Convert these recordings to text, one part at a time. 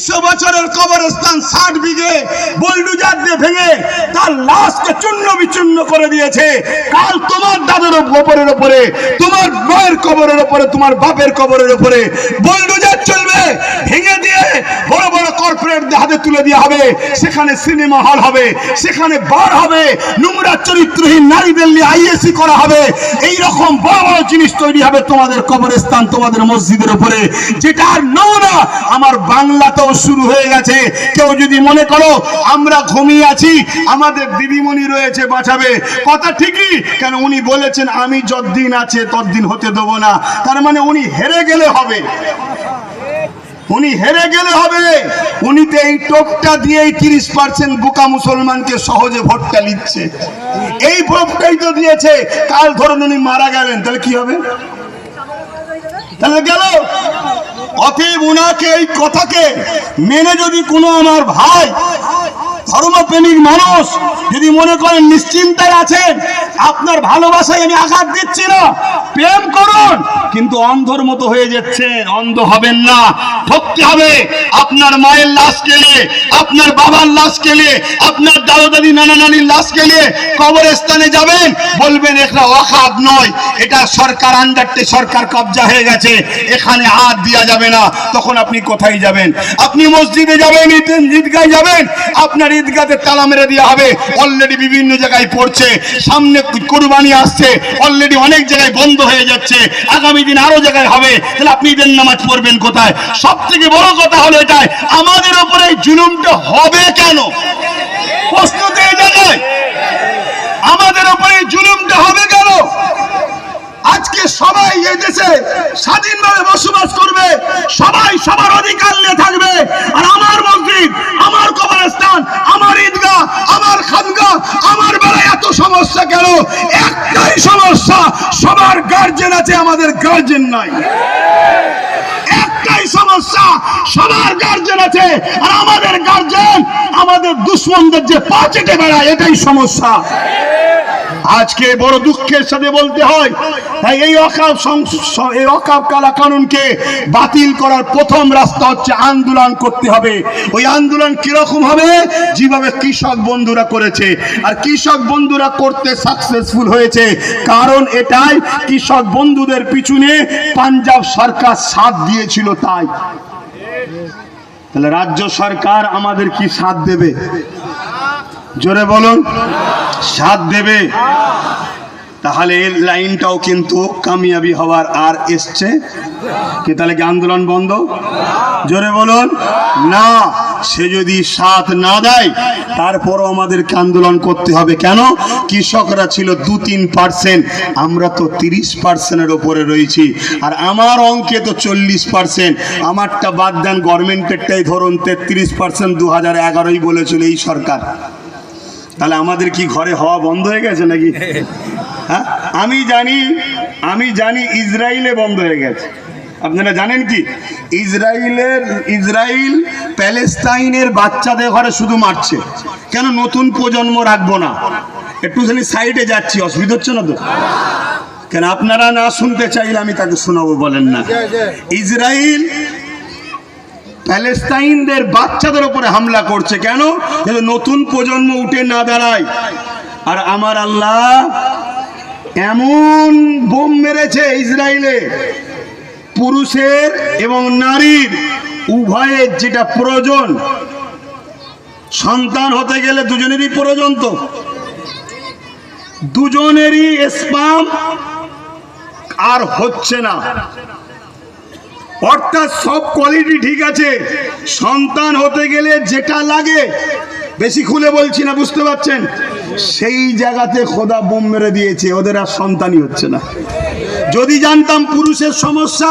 তিনশো বছরের কবরস্থান ষাট বিঘে বল্ডুজার দিয়ে ভেঙে তার লাশকে চূন্য বিচূর্ণ করে দিয়েছে। কাল তোমার দাদের কবরের ওপরে, তোমার মায়ের কবরের ওপরে, তোমার বাপের কবরের ওপরে বল্ডুজার চলবে, ভেঙে দিয়ে বড় কর্পোরেট হাতে তুলে দেওয়া হবে। সেখানে সিনেমা হল হবে, সেখানে বার হবে, নোংরা চরিত্রহীন নারীদের নিয়ে আইএসি করা হবে। এই রকম বড় বড় জিনিস তৈরি হবে তোমাদের কবরস্থান, তোমাদের মসজিদের উপরে। যেটা আর নমুনা আমার বাংলাতেও শুরু হয়ে গেছে। কেউ যদি মনে করো, আমরা ঘুমিয়ে আছি, আমাদের দিদিমণি রয়েছে বাঁচাবে। কথা ঠিকই, কেন উনি বলেছেন, আমি যতদিন আছে ততদিন হতে দেবো না। তার মানে উনি হেরে গেলে হবে। উনি হেরে গেলে হবে। উনি তো এই টোপটা দিয়েই তিরিশ পার্সেন্ট বোকা মুসলমানকে সহজে ভোটটা নিচ্ছে। এই ভোটটাই তো দিয়েছে। কাল ধরুন উনি মারা গেলেন, তাহলে কি হবে? তাহলে গেল। অতএব উনাকে এই কথাকে মেনে যদি কোনো আমার ভাই ধর্মপ্রেমিক মানুষ যদি মনে করেন নিশ্চিন্তায় আছেন, আপনার ভালোবাসায় আমি আঘাত দিচ্ছি না। প্রেম করুন, কিন্তু অন্ধর মতো হয়ে যাচ্ছেন, অন্ধ হবেন না। ঠকতে হবে। আপনার মায়ের লাশ কেলে আপনার বাবার লাশ কেলে আপনার দাদা দাদি নানা নানির লাশ কেলে কবরস্থানে যাবেন, বলবেন এটা অখাদ নয়। এটা সরকার আন্ডারটে, সরকার কবজা হয়ে গেছে। এখানে হাত দেওয়া যাবে না। তখন আপনি কোথায় যাবেন? আপনি মসজিদে যাবেন, ঈদ- ঈদগায় যাবেন। আপনার ঈদগাতে তালা মেরে দেওয়া হবে। অলরেডি বিভিন্ন জায়গায় পড়ছে। সামনে কুরবানি আসছে। অলরেডি অনেক জায়গায় বন্ধ হয়ে যাচ্ছে। আগামী দিন আরও জায়গায় হবে। তাহলে আপনি ঈদের নামাজ পড়বেন কোথায়? সব থেকে বড় কথা হলো এটাই, আমাদের উপরে জুলুমটা হবে কেন? প্রশ্ন তো এই আমাদের উপরে জুলুমটা হবে কেন? আজকে সবাই এই দেশে স্বাধীনভাবে বসবাস করবে। সবাই সবার অধিকার নিয়ে থাকবে। আর আমার মসজিদ আমার কবরস্থান আমার ঈদগাহ আমার খানগা আমার বেলায় এত সমস্যা কেন? একটাই সমস্যা, সবার গার্জেন আছে, আমাদের গার্জেন নাই। একটাই সমস্যা, সবার গার্জেন আছে, আর আমাদের গার্জেন আমাদের দুশ্মনদের যে পা চেটে বেড়ায় এটাই সমস্যা। আজকে বড় দুঃখের সাথে বলতে হয়, তাই এই অকাপ এই অকাপ কালা কানুনকে বাতিল করার প্রথম রাস্তা হচ্ছে আন্দোলন করতে হবে। ওই আন্দোলন কীরকম হবে? যেভাবে কৃষক বন্ধুরা করেছে। আর কৃষক বন্ধুরা করতে সাকসেসফুল হয়েছে। কারণ এটাই, কৃষক বন্ধুদের পিছনে পাঞ্জাব সরকার সাথ দিয়েছিল তাই। তাহলে রাজ্য সরকার আমাদের কি সাথ দেবে? জোরে বলুন। সাথ দেবে। তাহলে এই লাইনটাও কিন্তু কামিয়াবি হওয়ার আর এসছে। কি তাহলে কি আন্দোলন বন্ধ? জোরে বলুন। না, সে যদি সাথ না দেয়, তারপরও আমাদেরকে আন্দোলন করতে হবে। কেন? কৃষকরা ছিল দু তিন পার্সেন্ট, আমরা তো তিরিশ পার্সেন্টের ওপরে রয়েছি। আর আমার অঙ্কে তো চল্লিশ পার্সেন্ট, আমারটা বাদ দেন গভর্নমেন্টেরটাই ধরুন তেত্রিশ পার্সেন্ট দু হাজার এগারোই বলেছিল এই সরকার। তাহলে আমাদের কি ঘরে হওয়া বন্ধ হয়ে গেছে নাকি? হ্যাঁ? আমি জানি আমি জানি ইসরায়েলে বন্ধ হয়ে গেছে। আপনারা জানেন কি? ইসরায়েলের ইসরায়েল প্যালেস্তাইনের বাচ্চাদের ঘরে শুধু মারছে। কেন? নতুন প্রজন্ম রাখব না। একটুখানি সাইডে যাচ্ছি অসুবিধা হচ্ছে না তো? কেন? আপনারা না শুনতে চাইলে আমি তাকে শোনাবো বলেন না। ইসরায়েল প্যালেস্তাইনদের বাচ্চাদের উপরে হামলা করছে কেন? নতুন প্রজন্ম উঠে না দাঁড়ায়। আর আমার আল্লাহ এমন বোম মেরেছে ইসরায়েলে। পুরুষের এবং নারীর, উভয়ের যেটা প্রয়োজন, সন্তান হতে গেলে দুজনেরই প্রয়োজন তো। দুজনেরই স্পাম আর হচ্ছে না। অর্থাৎ সব কোয়ালিটি ঠিক আছে। সন্তান হতে গেলে যেটা লাগে, বেশি খুলে বলছি না, বুঝতে পারছেন? সেই জায়গাতে খোদা বোম মেরে দিয়েছে, ওদের আর সন্তানই হচ্ছে না। যদি জানতাম পুরুষের সমস্যা,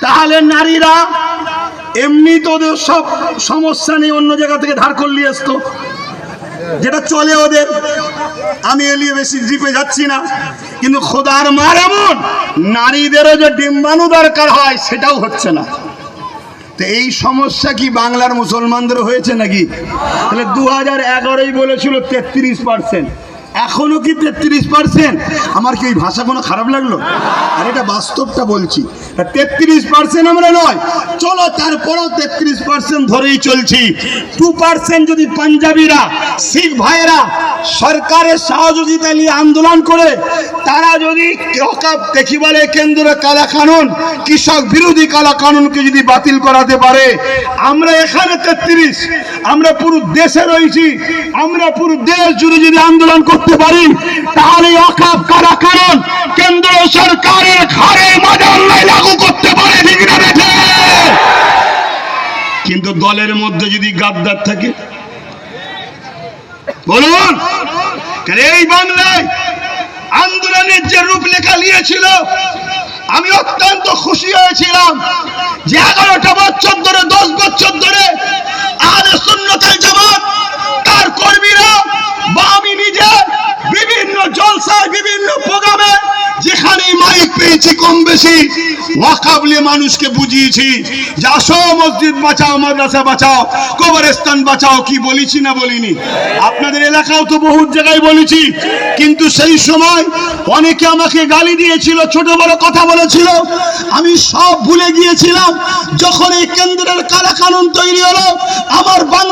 তাহলে নারীরা এমনি তো ওদের সব সমস্যা নেই অন্য জায়গা থেকে ধার করলিয়ে আসতো। যেটা চলে ওদের। আমি এলিয়ে বেশি জিপে যাচ্ছি না। কিন্তু খোদার মার এমন, নারীদেরও যে ডিম্বাণু দরকার হয়, সেটাও হচ্ছে না। তো এই সমস্যা কি বাংলার মুসলমানদের হয়েছে নাকি? তাহলে দু হাজার এগারোই বলেছিল তেত্রিশ পার্সেন্ট। এখনও কি তেত্রিশ পার্সেন্ট? আমার কি এই ভাষা কোনো খারাপ লাগল? আর এটা বাস্তবটা বলছি। তেত্রিশ পার্সেন্ট আমরা নয়, চলো তারপরেও তেত্রিশ পার্সেন্ট ধরেই চলছি। টু পার্সেন্ট যদি পাঞ্জাবিরা, শিখ ভাইয়েরা সরকারের সহযোগিতা নিয়ে আন্দোলন করে, তারা যদি দেখি বলে কেন্দ্র কালা কানুন কৃষক বিরোধী কালা কানুনকে যদি বাতিল করাতে পারে, আমরা এখানে তেত্রিশ, আমরা পুরো দেশে রয়েছি, আমরা পুরো দেশ জুড়ে যদি আন্দোলন করতে পারি, তাহলে অকাপ কারা কারণ কেন্দ্র সরকারের ঘরে মাজাল্লাই লাগু করতে পারে কিন্তু দলের মধ্যে যদি গাদ্দার থাকে, বলুন এই বাংলায় আন্দোলনের যে রূপলেখা নিয়েছিল আমি অত্যন্ত খুশি হয়েছিলাম যে এগারোটা বছর ধরে, দশ বছর ধরে আহলে সুন্নতের জামাত, তার কর্মীরা বা আমি নিজে বিভিন্ন জলসায় বিভিন্ন প্রোগ্রামে যেখানে মাইক কম বেশি ওয়াকাবলে মানুষকে বুঝিয়েছি যে আসো, মসজিদ বাঁচাও, মাদ্রাসা বাঁচাও, কবরস্থান বাঁচাও, কি বলেছি না বলিনি। আপনাদের এলাকাও তো বহু জায়গায় বলেছি, কিন্তু সেই সময় অনেকে আমাকে গালি দিয়েছিল, ছোট বড় কথা বলেছিল। আমি সব ভুলে গিয়েছিলাম, যখন এই কেন্দ্রের কারা কানুন তৈরি হলো, আমার বাংলায়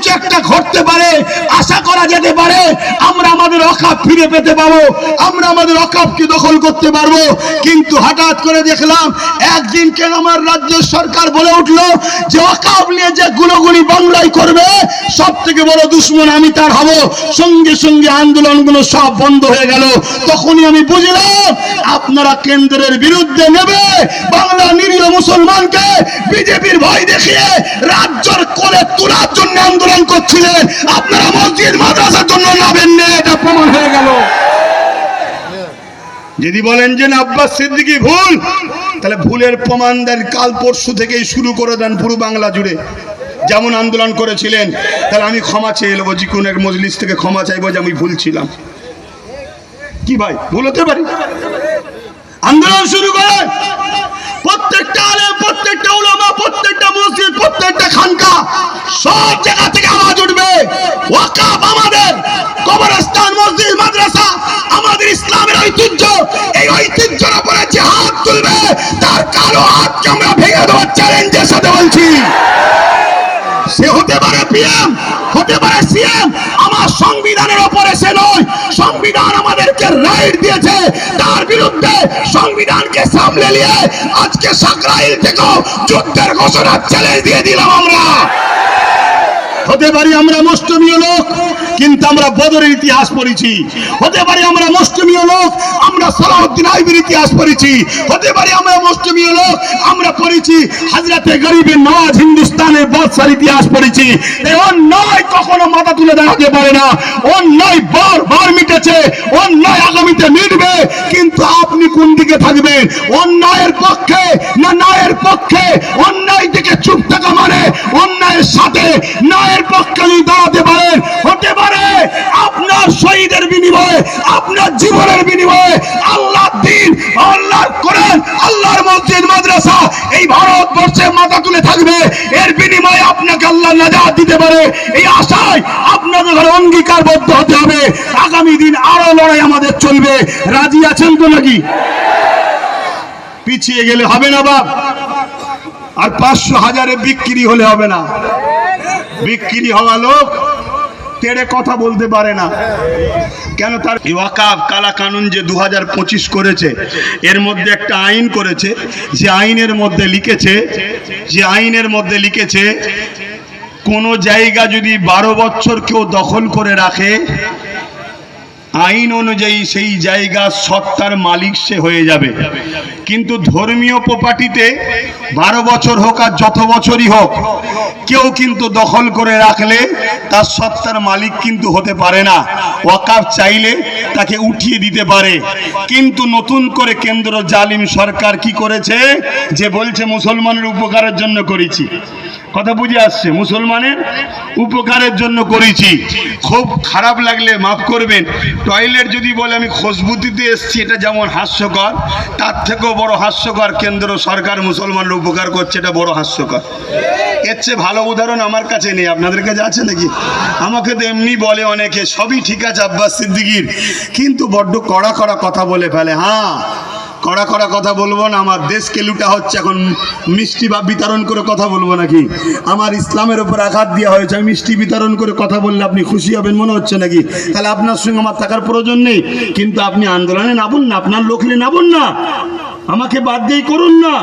কিছু একটা ঘটতে পারে, আশা করা যেতে পারে, আমরা আমাদের অকাপ ফিরে পেতে পাবো, আমরা আমাদের অকাপকে দখল করতে পারব। কিন্তু হঠাৎ করে দেখলাম, একদিন কেন আমার রাজ্য সরকার বলে উঠল যে অকাপ নিয়ে যে গুলোগুলি বাংলায় করবে সব থেকে বড় দুশ্মন আমি তার হব। সঙ্গে সঙ্গে আন্দোলনগুলো সব বন্ধ হয়ে গেল। তখনই আমি বুঝলাম, আপনারা কেন্দ্রের বিরুদ্ধে নেবে, বাংলা নিরীহ মুসলমানকে বিজেপির ভয় দেখিয়ে রাজ্যর কোলে তোলার জন্য আন্দোলন করছিলেন। আপনারা মসজিদ, মাদ্রাসার জন্য নাবেন না, এটা প্রমাণ হয়ে গেল। যদি বলেন যে আব্বাস সিদ্দিকি, ভুল। তাহলে ভুলের প্রমাণ দেন, কাল পরশু থেকেই শুরু করে দেন পুরো বাংলা জুড়ে। যেমন আন্দোলন করেছিলেন, তাহলে আমি ক্ষমা চেয়ে নেব, যে কোনো এক মজলিস থেকে ক্ষমা চাইব যে আমি ভুল ছিলাম। কি ভাই, ভুল হতে পারি? আন্দোলন শুরু করে প্রত্যেকটা আলেম প্রত্যেকটা উলামা, প্রত্যেকটা মসজিদ, প্রত্যেকটা খানকা, সব জায়গা থেকে আওয়াজ উঠবে। ওয়াকাফ আমাদের কবরস্থান, মসজিদ, মাদ্রাসা, আমাদের ইসলামের ঐতিহ্য। এই ঐতিহ্যের উপরে যে হাত তুলবে, তার কালো হাতকে আমরা ভেঙে দেওয়ার চ্যালেঞ্জের সাথে বলছি। সে হতে পারে পিএম হতে পারে সিএম আমার সংবিধানের ওপরে সে নয়। সংবিধান আমাদেরকে রাইট দিয়েছে। তার বিরুদ্ধে সংবিধানকে সামলে নিয়ে আজকে সাকরাইল থেকেও যুদ্ধের ঘোষণা চ্যালেঞ্জ দিয়ে দিলাম আমরা। হতে পারি আমরা মুষ্টমীয় লোক, কিন্তু আমরা বদরের ইতিহাস পড়েছি। হতে পারি আমরা মুষ্টমীয় লোক, আমরা সালাউদ্দিন আইবির ইতিহাস পড়েছি। হতে পারি আমরা মুষ্টমীয় লোক, আমরা পড়েছি হাজরাতে গরিবের নওয়াজ হিন্দুস্তানের বাদশার ইতিহাস পড়েছি। অন্যায় কখনো মাথা তুলে দাঁড়াতে পারে না। অন্যায় বার বার মিটেছে, অন্যায় আগামীতে মিটবে, কিন্তু আপনি কোন দিকে থাকবেন? অন্যায়ের পক্ষে না ন্যায়ের পক্ষে? অন্যায় দিকে চুপ থাকা মানে অন্যায়ের সাথে ন্যায়ের অঙ্গীকারবদ্ধ হতে হবে। আগামী দিন আরও লড়াই আমাদের চলবে। রাজি আছেন তো নাকি? পিছিয়ে গেলে হবে না বাপ। আর পাঁচশো হাজারে বিক্রি হলে হবে না। বিক্রি হওয়া লোক তেড়ে কথা বলতে পারে না। কেন তার ওয়াকাফ কালা কানুন যে দু করেছে, এর মধ্যে একটা আইন করেছে, যে আইনের মধ্যে লিখেছে, যে আইনের মধ্যে লিখেছে, কোনো জায়গা যদি বারো বছর কেউ দখল করে রাখে আইন অনুযায়ী সেই জায়গা সত্তার মালিক সে হয়ে যাবে। কিন্তু ধর্মীয় প্রপার্টিতে বারো বছর হোক আর যত বছরই হোক, কেউ কিন্তু দখল করে রাখলে তার সত্তার মালিক কিন্তু হতে পারে না। ওয়াকাফ চাইলে তাকে উঠিয়ে দিতে পারে। কিন্তু নতুন করে কেন্দ্র জালিম সরকার কি করেছে? যে বলছে, মুসলমানের উপকারের জন্য করেছি। কথা বুঝে আসছে, মুসলমানের উপকারের জন্য করেছি। খুব খারাপ লাগলে মাফ করবেন। টয়লেট যদি বলে আমি খুশবুতিতে এসছি, এটা যেমন হাস্যকর, তার থেকেও বড় হাস্যকর কেন্দ্র সরকার মুসলমানের উপকার করছে, এটা বড় হাস্যকর। এর চেয়ে ভালো উদাহরণ আমার কাছে নেই। আপনাদের কাছে আছে নাকি? আমাকে তো এমনি বলে অনেকে, সবই ঠিক আছে আব্বাস সিদ্দিকির। কিন্তু বড্ড কড়া কড়া কথা বলে ফেলে। হ্যাঁ কড়া কড়া কথা বলব না, আমার দেশকে লুটা হচ্ছে এখন মিষ্টি বা বিতরণ করে কথা বলব নাকি? আমার ইসলামের উপর আঘাত দেওয়া হয়েছে, আমি মিষ্টি বিতরণ করে কথা বললে আপনি খুশি হবেন মনে হচ্ছে নাকি? তাহলে আপনার সঙ্গে আমার থাকার প্রয়োজন নেই, কিন্তু আপনি আন্দোলনে নামুন না, আপনার লোকলে নামুন না। আমাকে বাদ দিয়েই করুন না।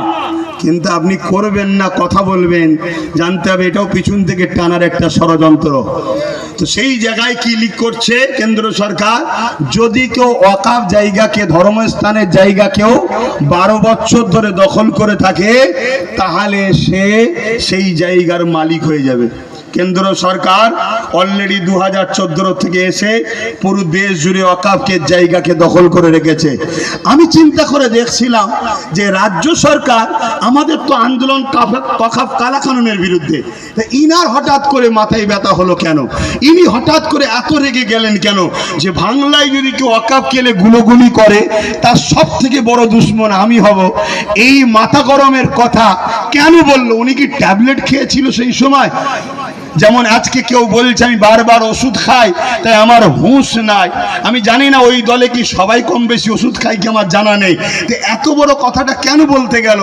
কিন্তু আপনি করবেন না, কথা বলবেন। জানতে হবে এটাও পিছন থেকে টানার একটা ষড়যন্ত্র। তো সেই জায়গায় কি লিক করছে কেন্দ্র সরকার? যদি কেউ অকাপ জায়গাকে, ধর্মস্থানের জায়গা কেউ বারো বছর ধরে দখল করে থাকে, তাহলে সে সেই জায়গার মালিক হয়ে যাবে। কেন্দ্র সরকার অলরেডি দু হাজার চোদ্দ থেকে এসে পুরো দেশ জুড়ে অকাফকে জায়গাকে দখল করে রেখেছে। আমি চিন্তা করে দেখছিলাম যে রাজ্য সরকার আমাদের তো আন্দোলন কখাফ কালাকানুনের বিরুদ্ধে। ইনার হঠাৎ করে মাথায় ব্যথা হলো কেন? ইনি হঠাৎ করে এত রেগে গেলেন কেন? যে বাংলায় যদি কেউ অকাপ কেলে গুলোগুলি করে, তার সব থেকে বড় দুশ্মন আমি হব। এই মাথা গরমের কথা কেন বলল? উনি কি ট্যাবলেট খেয়েছিল সেই সময়? যেমন আজকে কেউ বলছে, আমি বারবার ওষুধ খাই, তাই আমার হুঁশ নাই। আমি জানি না ওই দলে কি সবাই কম বেশি ওষুধ খাই কি আমার জানা নেই। তো এত বড় কথাটা কেন বলতে গেল?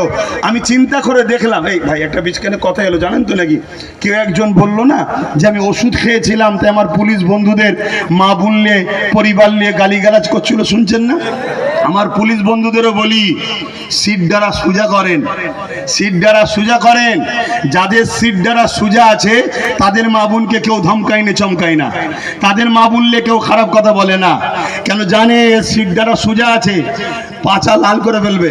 আমি চিন্তা করে দেখলাম, এই ভাই, একটা বিচখানে কথা এলো, জানেন তো নাকি? কেউ একজন বলল না যে, আমি ওষুধ খেয়েছিলাম, তাই আমার পুলিশ বন্ধুদের মা বললে পরিবার নিয়ে গালিগালাজ করছিল, শুনছেন না? আমার পুলিশ বন্ধুদেরও বলি, সিট দ্বারা সোজা করেন। সিট দ্বারা সোজা করেন, যাদের সিট দ্বারা সোজা আছে, তাদের মা বোনকে কেউ ধমকাই না চমকাই না। তাদের মা বললে কেউ খারাপ কথা বলে না। কেন জানে সিট দ্বারা সোজা আছে? পাচা লাল করে ফেলবে।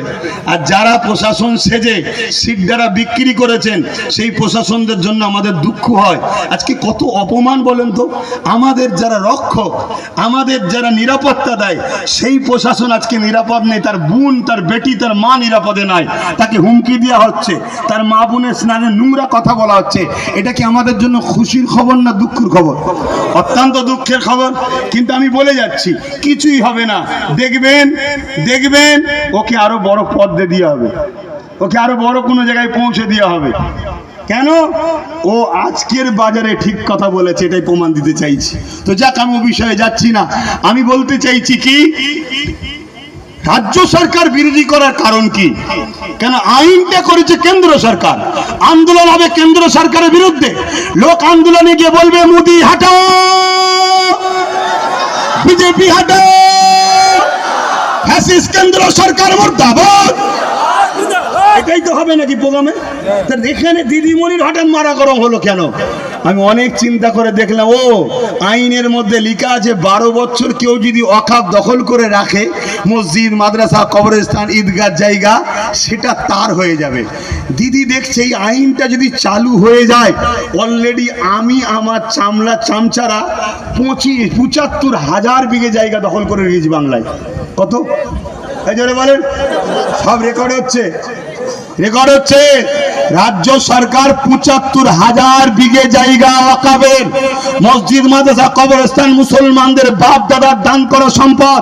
আর যারা প্রশাসন সেজে সিট দ্বারা বিক্রি করেছেন, সেই প্রশাসনদের জন্য আমাদের দুঃখ হয়। আজকে কত অপমান বলেন তো? আমাদের যারা রক্ষক, আমাদের যারা নিরাপত্তা দেয়, সেই প্রশাসন আজকে নিরাপদ নেই, তার বোন, তার বেটি, তার মা নিরাপদে নাই। তাকে হুমকি দেওয়া হচ্ছে। তার মা বোনের স্নানে নোংরা কথা বলা হচ্ছে। এটা কি আমাদের জন্য খুশির খবর না দুঃখের খবর? অত্যন্ত দুঃখের খবর। কিন্তু আমি বলে যাচ্ছি, কিছুই হবে না। দেখবেন দেখবেন, ওকে আরও বড় পদ দিয়ে হবে। ওকে আরও বড় কোনো জায়গায় পৌঁছে দেওয়া হবে। কেন? ও আজকের বাজারে ঠিক কথা বলেছে, এটাই প্রমাণ দিতে চাইছি। তো যাক, আমি বিষয়ে যাচ্ছি না। আমি বলতে চাইছি কি? রাজ্য সরকার বিরোধী করার কারণ কি? কেন আইনটা করেছে কেন্দ্র সরকার? আন্দোলন হবে কেন্দ্র সরকারের বিরুদ্ধে। লোক আন্দোলনে গিয়ে বলবে, মোদি, হাটাও! বিজেপি, হাটাও! ফ্যাসিস্ট কেন্দ্র সরকার এটাই তো হবে নাকি প্রোগ্রামে? এখানে দিদিমণির হঠাৎ মারা গরম হলো কেন? আমি অনেক চিন্তা করে দেখলাম, ও, আইনের মধ্যে লেখা আছে, বারো বছর কেউ যদি অখাপ দখল করে রাখে, মসজিদ, মাদ্রাসা, কবরস্থান, ঈদগাহ জায়গা, সেটা তার হয়ে যাবে। দিদি দেখছে এই আইনটা যদি চালু হয়ে যায় অলরেডি আমি, আমার চামড়া চামচারা পঁচিশ, পঁচাত্তর হাজার বিঘে জায়গা দখল করে রেখেছি বাংলায়। কত? এই জন্য বলেন। সব রেকর্ড হচ্ছে। রেকর্ড হচ্ছে। রাজ্য সরকার পঁচাত্তর হাজার বিঘে জায়গা ওয়াকাবের মসজিদ, মাদ্রাসা, কবরস্থান, মুসলমানদের বাপ দাদার দান করা সম্পদ,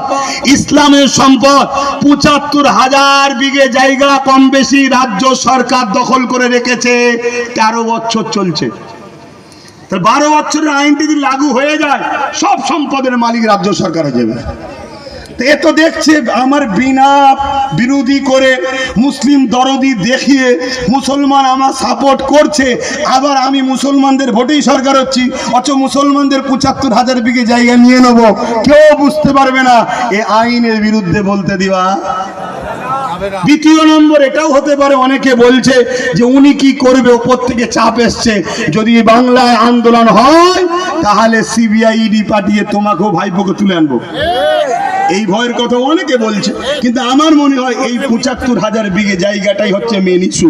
ইসলামের সম্পদ, পঁচাত্তর হাজার বিঘে জায়গা কম বেশি রাজ্য সরকার দখল করে রেখেছে। তেরো বছর চলছে। বারো বছরের আইনটি যদি লাগু হয়ে যায়, সব সম্পদের মালিক রাজ্য সরকার হয়ে যাবে এ তো দেখছে আমার বিনা বিরোধী করে মুসলিম দরদি দেখিয়ে মুসলমান আমার সাপোর্ট করছে। আবার আমি মুসলমানদের ভোটেই সরকার হচ্ছি, অথচ মুসলমানদের পঁচাত্তর হাজার বিঘে জায়গা নিয়ে নেব। কেউ বুঝতে পারবে না, এ আইনের বিরুদ্ধে বলতে দিবা। দ্বিতীয় নম্বর, এটাও হতে পারে, অনেকে বলছে যে উনি কি করবে, ওপর থেকে চাপ এসছে। যদি বাংলায় আন্দোলন হয়, তাহলে সিবিআই, ইডি পাঠিয়ে তোমাকেও ভাইপোকে তুলে আনব। এই ভয়ের কথা অনেকে বলছে, কিন্তু আমার মনে হয় এই পঁচাত্তর হাজার বিঘে জায়গাটাই হচ্ছে মেন ইস্যু